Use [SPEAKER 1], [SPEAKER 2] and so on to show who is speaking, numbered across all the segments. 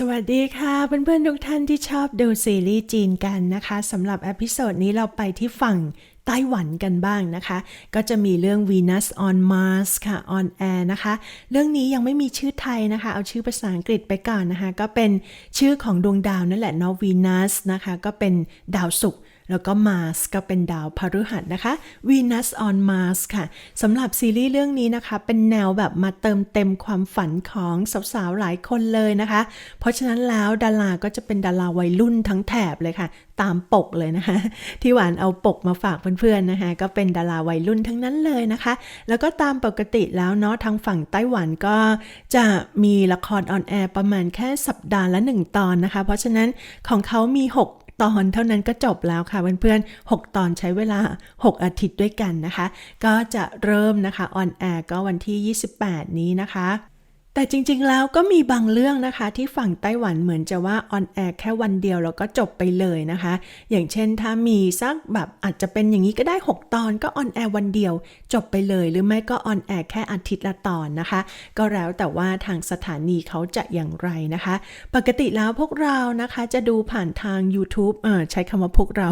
[SPEAKER 1] สวัสดีค่ะเพื่อนๆทุกท่านที่ชอบดูซีรีส์จีนกันนะคะสำหรับอพิโซดนี้เราไปที่ฝั่งไต้หวันกันบ้างนะคะ ก็จะมีเรื่อง Venus on Mars ค่ะ on air นะคะ เรื่องนี้ยังไม่มีชื่อไทยนะคะ เอาชื่อภาษาอังกฤษไปก่อนนะคะ ก็เป็นชื่อของดวงดาวนั่นแหละเนาะ Venus นะคะ ก็เป็นดาวศุกร์ แล้วก็ Mars ก็เป็นดาวพฤหัสนะคะ Venus on Mars ค่ะสำหรับซีรีส์เรื่องนี้นะคะ เป็นแนวแบบมาเติมเต็มความฝันของสาวๆหลายคนเลยนะคะ เพราะฉะนั้นแล้วดาราก็จะเป็นดาราวัยรุ่นทั้งแถบเลยค่ะ ตามปกเลยนะคะ ที่หวานเอาปกมาฝากเพื่อนๆนะคะ ก็เป็นดาราวัยรุ่นทั้งนั้นเลยนะคะ แล้วก็ตามปกติแล้วเนาะทางฝั่งไต้หวันก็จะมีละครออนแอร์ประมาณแค่สัปดาห์ละหนึ่งตอนนะคะ เพราะฉะนั้นของเขามี 6 ตอนเท่านั้นก็จบแล้วค่ะเพื่อนๆ 6 ตอนใช้เวลา 6 อาทิตย์ด้วยกันนะคะ ก็จะเริ่มนะคะออนแอร์ก็วันที่ 28 นี้นะคะ แต่จริงๆแล้วก็มีบางเรื่องนะคะ ที่ฝั่งไต้หวันเหมือนจะว่าออนแอร์แค่วันเดียวแล้วก็จบไปเลยนะคะ อย่างเช่นถ้ามีสักแบบอาจจะเป็นอย่างนี้ก็ได้ 6 ตอนก็ออนแอร์วันเดียว จบไปเลย หรือไม่ก็ออนแอร์แค่อาทิตย์ละตอนนะคะ ก็แล้วแต่ว่าทางสถานีเขาจะอย่างไรนะคะ ปกติแล้วพวกเรานะคะจะดูผ่านทาง YouTube เออใช้คำว่าพวกเรา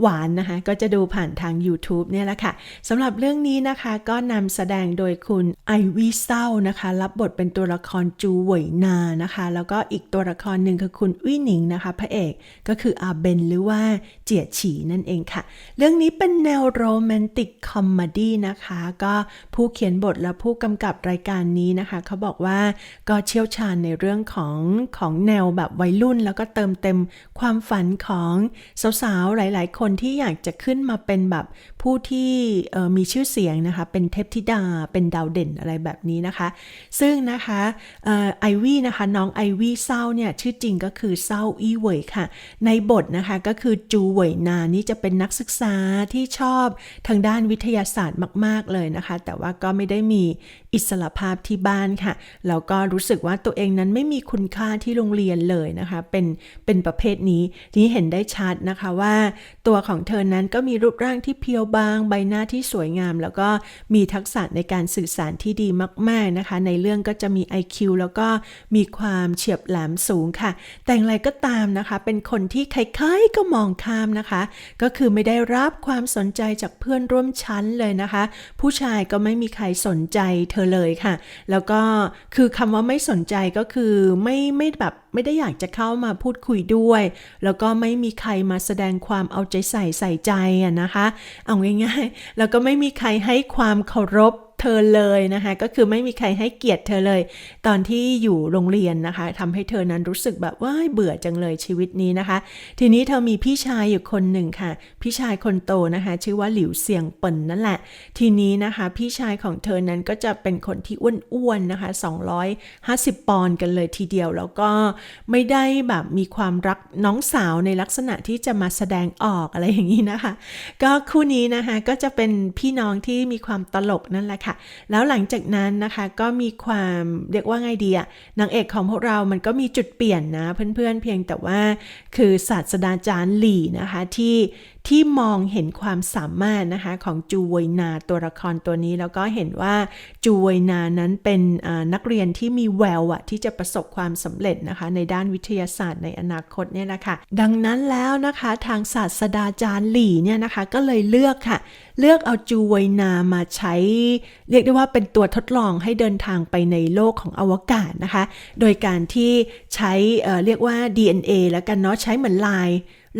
[SPEAKER 1] หวานนะคะ ก็จะดูผ่านทาง YouTube เนี่ยแหละค่ะสำหรับเรื่องนี้นะคะก็นำแสดงโดยคุณไอวีเศร้านะคะ รับบทเป็นตัวละครจูเหวยนานะคะ แล้วก็อีกตัวละครหนึ่งคือคุณอุ้ยหนิงนะคะ พระเอกก็คืออาเบนหรือว่าเจียฉีนั่นเองค่ะ เรื่องนี้เป็นแนวโรแมนติกคอมเมดี้นะคะ ก็ผู้เขียนบทและผู้กำกับรายการนี้นะคะเขาบอกว่าก็เชี่ยวชาญในเรื่องของของแนวแบบวัยรุ่น แล้วก็เติมเต็มความฝันของสาวๆหลาย ๆ คนที่อยากจะขึ้นมาเป็นแบบผู้ที่มีชื่อเสียงนะคะ เป็นเทพธิดาเป็นดาวเด่นอะไรแบบนี้นะคะ ซึ่งนะคะเอ่อไอวี่นะคะน้องไอวี่เศร้าเนี่ยชื่อจริงก็คือเศร้าอี้เวยค่ะ ในบทนะคะก็คือจูเวยนานี่จะเป็นนักศึกษาที่ชอบทางด้านวิทยาศาสตร์มาก ๆเลยนะคะ แต่ว่าก็ไม่ได้มี อิสระภาพที่บ้านค่ะ แล้วก็รู้สึกว่าตัวเองนั้นไม่มีคุณค่าที่โรงเรียนเลยนะคะ เป็นเป็นประเภทนี้นี้เห็นได้ชัดนะคะว่า ตัวของเธอนั้นก็มีรูปร่างที่เพียวบาง ใบหน้าที่สวยงาม แล้วก็มีทักษะในการสื่อสารที่ดีมาก ๆนะคะ ในเรื่องก็จะมี IQ แล้วก็มีความเฉียบแหลมสูงค่ะ แต่อย่างไรก็ตามนะคะ เป็นคนที่ใครๆก็มองข้ามนะคะ ก็คือไม่ได้รับความสนใจจากเพื่อนร่วมชั้นเลยนะคะ ผู้ชายก็ไม่มีใครสนใจเธอเลยค่ะ แล้วก็คือคำว่าไม่สนใจก็คือไม่ไม่แบบไม่ได้อยากจะเข้ามาพูดคุยด้วย แล้วก็ไม่มีใครมาแสดงความเอาใจใส่ใส่ใจอะนะคะ เอาง่ายๆ แล้วก็ไม่มีใครให้ความเคารพ เธอเลยนะคะ ก็คือไม่มีใครให้เกียรติเธอเลย ตอนที่อยู่โรงเรียนนะคะทำให้เธอนั้นรู้สึกแบบว่าเบื่อจังเลยชีวิตนี้นะคะ ทีนี้เธอมีพี่ชายอยู่คนหนึ่งค่ะ พี่ชายคนโตนะคะ ชื่อว่าหลิวเซียงเปิ่นนั่นแหละ ทีนี้นะคะพี่ชายของเธอนั้นก็จะเป็นคนที่อ้วนๆนะคะ 250 ปอนด์กันเลยทีเดียวแล้วก็ไม่ได้แบบมีความรักน้องสาวในลักษณะที่จะมาแสดงออกอะไรอย่างนี้นะคะ ก็คู่นี้นะคะก็จะเป็นพี่น้องที่มีความตลกนั่นแหละค่ะแล้วหลังจากนั้นนะคะก็มีความเรียกว่าไงดีอะนางเอกของพวกเรามันก็มีจุดเปลี่ยนนะเพื่อนๆเพียงแต่ว่าคือศาสตราจารย์หลี่นะคะที่ ที่มองเห็นความสามารถนะคะของจูเวยนาตัวละครตัวนี้ แล้วก็เห็นว่าจูเวยนานั้นเป็นนักเรียนที่มีแววอะที่จะประสบความสำเร็จนะคะในด้านวิทยาศาสตร์ในอนาคตเนี่ยนะคะดังนั้นแล้วนะคะทางศาสตราจารย์หลี่เนี่ยนะคะก็เลยเลือกค่ะ เลือกเอาจูเวยนามาใช้ เรียกได้ว่าเป็นตัวทดลองให้เดินทางไปในโลกของอวกาศนะคะ โดยการที่ใช้เเรียกว่า DNA แล้วกันเนาะใช้เหมือนลาย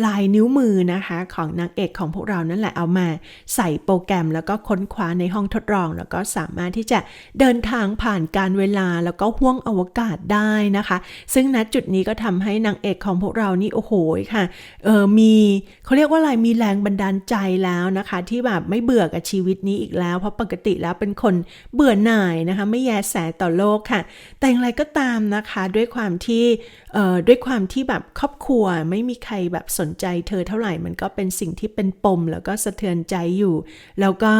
[SPEAKER 1] ลายนิ้วมือนะคะของนางเอกของพวกเรานั่นแหละเอามาใส่โปรแกรมแล้วก็ค้นคว้าในห้องทดลอง แล้วก็สามารถที่จะเดินทางผ่านการเวลาแล้วก็ห้วงอวกาศได้นะคะ ซึ่งณจุดนี้ก็ทำให้นางเอกของพวกเรานี่โอ้โหค่ะเออมีเขาเรียกว่าอะไรมีแรงบันดาลใจแล้วนะคะ ที่แบบไม่เบื่อกับชีวิตนี้อีกแล้ว เพราะปกติแล้วเป็นคนเบื่อหน่ายนะคะไม่แยแสต่อโลกค่ะ แต่อย่างไรก็ตามนะคะด้วยความที่เอ่อด้วยความที่แบบครอบครัวไม่มีใครแบบสนใจเธอเท่าไหร่มันก็เป็นสิ่งที่เป็นปมแล้วก็สะเทือนใจอยู่ แล้วก็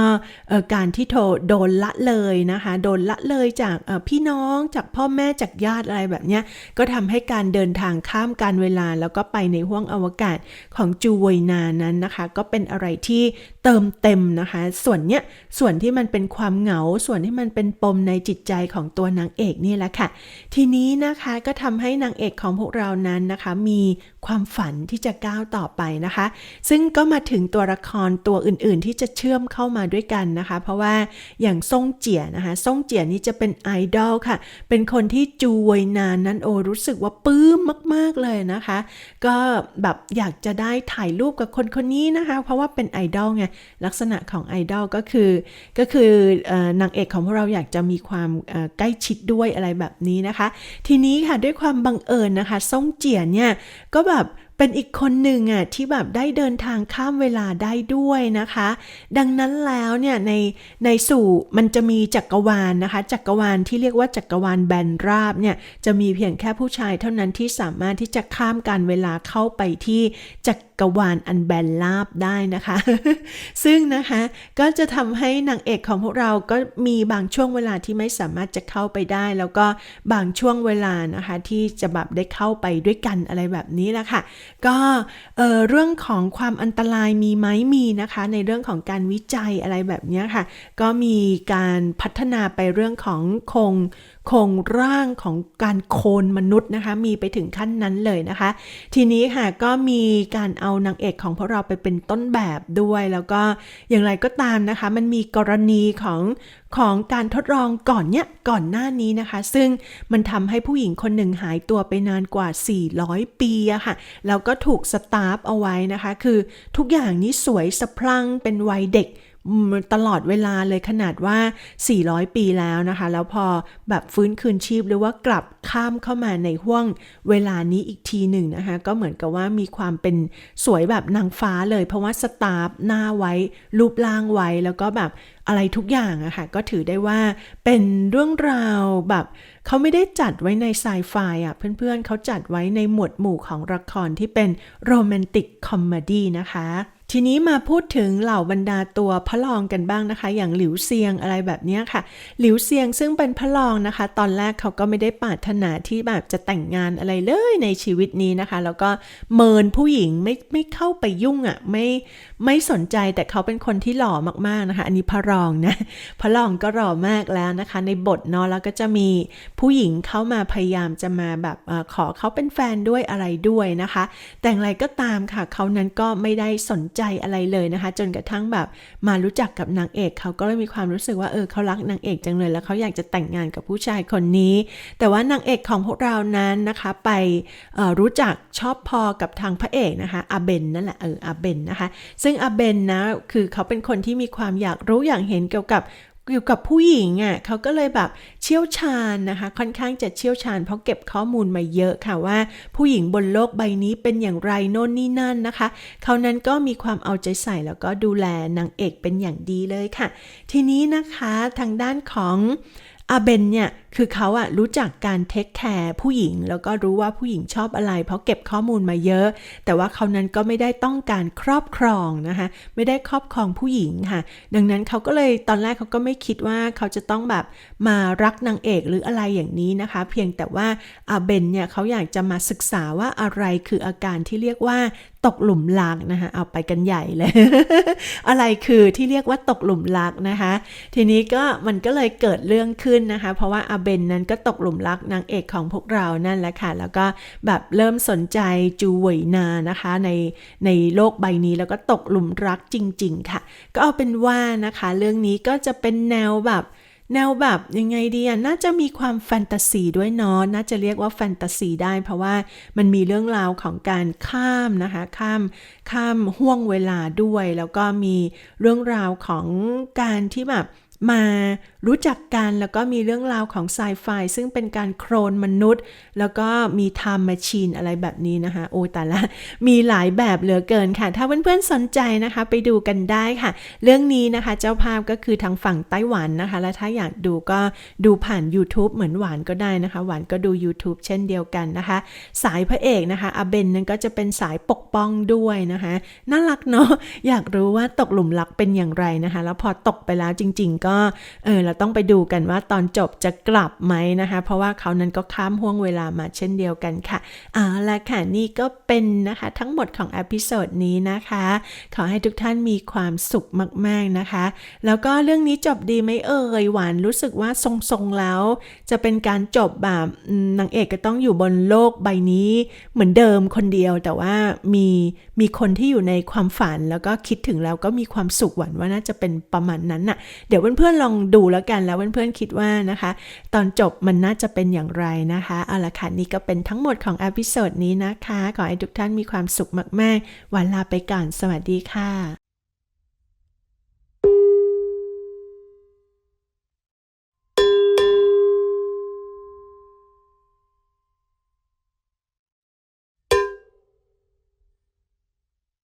[SPEAKER 1] การที่โทโดนละเลยนะคะ โดนละเลยจากพี่น้องจากพ่อแม่จากญาติอะไรแบบเนี้ยก็ทำให้การเดินทางข้ามการเวลาแล้วก็ไปในห้วงอวกาศของจูเวยนานั้นนะคะ ก็เป็นอะไรที่ เติมเต็มนะคะ ส่วนเนี้ยส่วนที่มันเป็นความเหงา ส่วนที่มันเป็นปมในจิตใจของตัวนางเอกนี่แหละค่ะ ทีนี้นะคะก็ทำให้นางเอกของพวกเรานั้นนะคะ มีความฝันที่จะก้าวต่อไปนะคะ ซึ่งก็มาถึงตัวละครตัวอื่นๆ ที่จะเชื่อมเข้ามาด้วยกันนะคะ เพราะว่าอย่างซ่งเจียนะคะซ่งเจียนี่จะเป็นไอดอลค่ะ เป็นคนที่จูวยนานนั้นโอรู้สึกว่าปื้มมาก ๆเลยนะคะ ก็แบบอยากจะได้ถ่ายรูปกับคนคนนี้นะคะ เพราะว่าเป็นไอดอลไงลักษณะของไอดอลก็คือ ก็คืออนางเอกของพวกเราอยากจะมีความใกล้ชิดด้วยอะไรแบบนี้นะคะ ทีนี้ค่ะด้วยความบังเอิญนะคะซ่งเจียนเนี่ยก็แบบเป็นอีกคนหนึ่งอะที่แบบได้เดินทางข้ามเวลาได้ด้วยนะคะ ดังนั้นแล้วเนี่ยในในสู่มันจะมีจักรวาลนะคะ จักรวาลที่เรียกว่าจักรวาลแบนราบเนี่ยจะมีเพียงแค่ผู้ชายเท่านั้นที่สามารถที่จะข้ามการเวลาเข้าไปที่จักรกวาลอันแบนราบได้นะคะ ซึ่งนะคะก็จะทำให้นางเอกของพวกเราก็มีบางช่วงเวลาที่ไม่สามารถจะเข้าไปได้ แล้วก็บางช่วงเวลานะคะที่จะแบบได้เข้าไปด้วยกันอะไรแบบนี้แหละค่ะ ก็เออเรื่องของความอันตรายมีไหมมีนะคะ ในเรื่องของการวิจัยอะไรแบบนี้ค่ะ ก็มีการพัฒนาไปเรื่องของคง โครงร่างของการโคลนมนุษย์นะคะ มีไปถึงขั้นนั้นเลยนะคะ ทีนี้ค่ะก็มีการเอานางเอกของพวกเราไปเป็นต้นแบบด้วย แล้วก็อย่างไรก็ตามนะคะ มันมีกรณีของของการทดลองก่อนเนี้ยก่อนหน้านี้นะคะ ซึ่งมันทำให้ผู้หญิงคนหนึ่งหายตัวไปนานกว่า 400 ปีอะค่ะ แล้วก็ถูกสตาร์ฟเอาไว้นะคะ คือทุกอย่างนี้สวยสะพรั่งเป็นวัยเด็ก ตลอดเวลาเลยขนาดว่า 400 ปีแล้วนะคะ แล้วพอแบบฟื้นคืนชีพหรือว่ากลับข้ามเข้ามาในห่วงเวลานี้อีกทีหนึ่งนะคะ ก็เหมือนกับว่ามีความเป็นสวยแบบนางฟ้าเลย เพราะว่าสตาร์ฟหน้าไว้ รูปร่างไว้ แล้วก็แบบอะไรทุกอย่างอะค่ะก็ถือได้ว่าเป็นเรื่องราวแบบเขาไม่ได้จัดไว้ในไซไฟอะเพื่อนๆเขาจัดไว้ในหมวดหมู่ของละครที่เป็นโรแมนติกคอมเมดี้นะคะ ทีนี้มาพูดถึงเหล่าบรรดาตัวพระรองกันบ้างนะคะ อย่างหลิวเซียงอะไรแบบนี้ค่ะ หลิวเซียงซึ่งเป็นพระรองนะคะ ตอนแรกเขาก็ไม่ได้ปรารถนาที่แบบจะแต่งงานอะไรเลยในชีวิตนี้นะคะ แล้วก็เมินผู้หญิงไม่ไม่เข้าไปยุ่งอะ่ะไม่ไม่สนใจแต่เขาเป็นคนที่หล่อมากๆนะคะ อันนี้พระรองนะพระรองก็หล่อมากแล้วนะคะ ในบทเนาะแล้วก็จะมีผู้หญิงเข้ามาพยายามจะมาแบบอขอเขาเป็นแฟนด้วยอะไรด้วยนะคะ แต่อย่างไรก็ตามค่ะเขานั้นก็ไม่ได้สนใจอะไรเลยนะคะ จนกระทั่งแบบมารู้จักกับนางเอกเขาก็เลยมีความรู้สึกว่าเออเขารักนางเอกจังเลย แล้วเขาอยากจะแต่งงานกับผู้ชายคนนี้ แต่ว่านางเอกของพวกเรานั้นนะคะไปออรู้จักชอบพอกับทางพระเอกนะคะอาเบนนั่นแหละเอออาเบนนะคะ ซึ่งอาเบนนะคือเขาเป็นคนที่มีความอยากรู้อยากเห็นเกี่ยวกับ เกี่ยวกับผู้หญิงอะเขาก็เลยแบบเชี่ยวชาญนะคะ ค่อนข้างจะเชี่ยวชาญ เพราะเก็บข้อมูลมาเยอะค่ะว่า ผู้หญิงบนโลกใบนี้เป็นอย่างไรโน่นนี่นั่นนะคะเขานั้นก็มีความเอาใจใส่แล้วก็ดูแลนางเอกเป็นอย่างดีเลยค่ะ ทีนี้นะคะทางด้านของ อาเบนเนี่ยคือเขาอะรู้จักการเทคแคร์ผู้หญิง แล้วก็รู้ว่าผู้หญิงชอบอะไร เพราะเก็บข้อมูลมาเยอะ แต่ว่าเขานั้นก็ไม่ได้ต้องการครอบครองนะคะไม่ได้ครอบครองผู้หญิงค่ะ ดังนั้นเขาก็เลยตอนแรกเขาก็ไม่คิดว่าเขาจะต้องแบบมารักนางเอกหรืออะไรอย่างนี้นะคะ เพียงแต่ว่าอาเบนเนี่ยเขาอยากจะมาศึกษาว่าอะไรคืออาการที่เรียกว่า ตกหลุมรักนะคะเอาไปกันใหญ่เลย อะไรคือที่เรียกว่าตกหลุมรักนะคะ ทีนี้ก็มันก็เลยเกิดเรื่องขึ้นนะคะ เพราะว่าอาเบนนั้นก็ตกหลุมรักนางเอกของพวกเรานั่นแหละค่ะ แล้วก็แบบเริ่มสนใจจูเหวยนานะคะ ในในโลกใบนี้แล้วก็ตกหลุมรักจริง ๆ ค่ะ ก็เอาเป็นว่านะคะ เรื่องนี้ก็จะเป็นแนวแบบ แนวแบบยังไงดีอะน่าจะมีความแฟนตาซีด้วยเนาะน่าจะเรียกว่าแฟนตาซีได้ เพราะว่ามันมีเรื่องราวของการข้ามนะคะ ข้ามข้ามห่วงเวลาด้วย แล้วก็มีเรื่องราวของการที่แบบ มารู้จักกันแล้วก็มีเรื่องราวของไซไฟซึ่งเป็นการโครนมนุษย์ แล้วก็มีไทม์แมชชีนอะไรแบบนี้นะคะ โอ้แต่ละ มีหลายแบบเหลือเกินค่ะ ถ้าเพื่อนๆสนใจนะคะ ไปดูกันได้ค่ะ เรื่องนี้นะคะ เจ้าภาพก็คือทางฝั่งไต้หวันนะคะ และถ้าอยากดูก็ดูผ่าน YouTube เหมือนหวานก็ได้นะคะ หวานก็ดู YouTube เช่นเดียวกันนะคะ สายพระเอกนะคะอาเบนนั้นก็จะเป็นสายปกป้องด้วยนะคะ น่ารักเนาะอยากรู้ว่าตกหลุมรักเป็นอย่างไรนะคะ แล้วพอตกไปแล้วจริง ๆ ก็เออเราต้องไปดูกันว่าตอนจบจะกลับไหมนะคะ เพราะว่าเขานั้นก็ข้ามห่วงเวลามาเช่นเดียวกันค่ะเอาละค่ะนี่ก็เป็นนะคะทั้งหมดของอพิโซดนี้นะคะ ขอให้ทุกท่านมีความสุขมากๆนะคะ แล้วก็เรื่องนี้จบดีไหมเอ่ยหวานรู้สึกว่าทรงๆแล้ว จะเป็นการจบแบบนางเอกก็ต้องอยู่บนโลกใบนี้ เหมือนเดิมคนเดียวแต่ว่ามีมีคนที่อยู่ในความฝันแล้วก็คิดถึงแล้วก็มีความสุขหวั่นว่าน่าจะเป็นประมาณนั้นน่ะเดี๋ยวเพื่อนๆลองดูแล้วกันแล้วเพื่อนๆคิดว่านะคะ ตอนจบมันน่าจะเป็นอย่างไรนะคะเอาละค่ะนี่ก็เป็นทั้งหมดของอพิโซดนี้นะคะ ขอให้ทุกท่านมีความสุขมากๆ วันลาไปก่อน สวัสดีค่ะ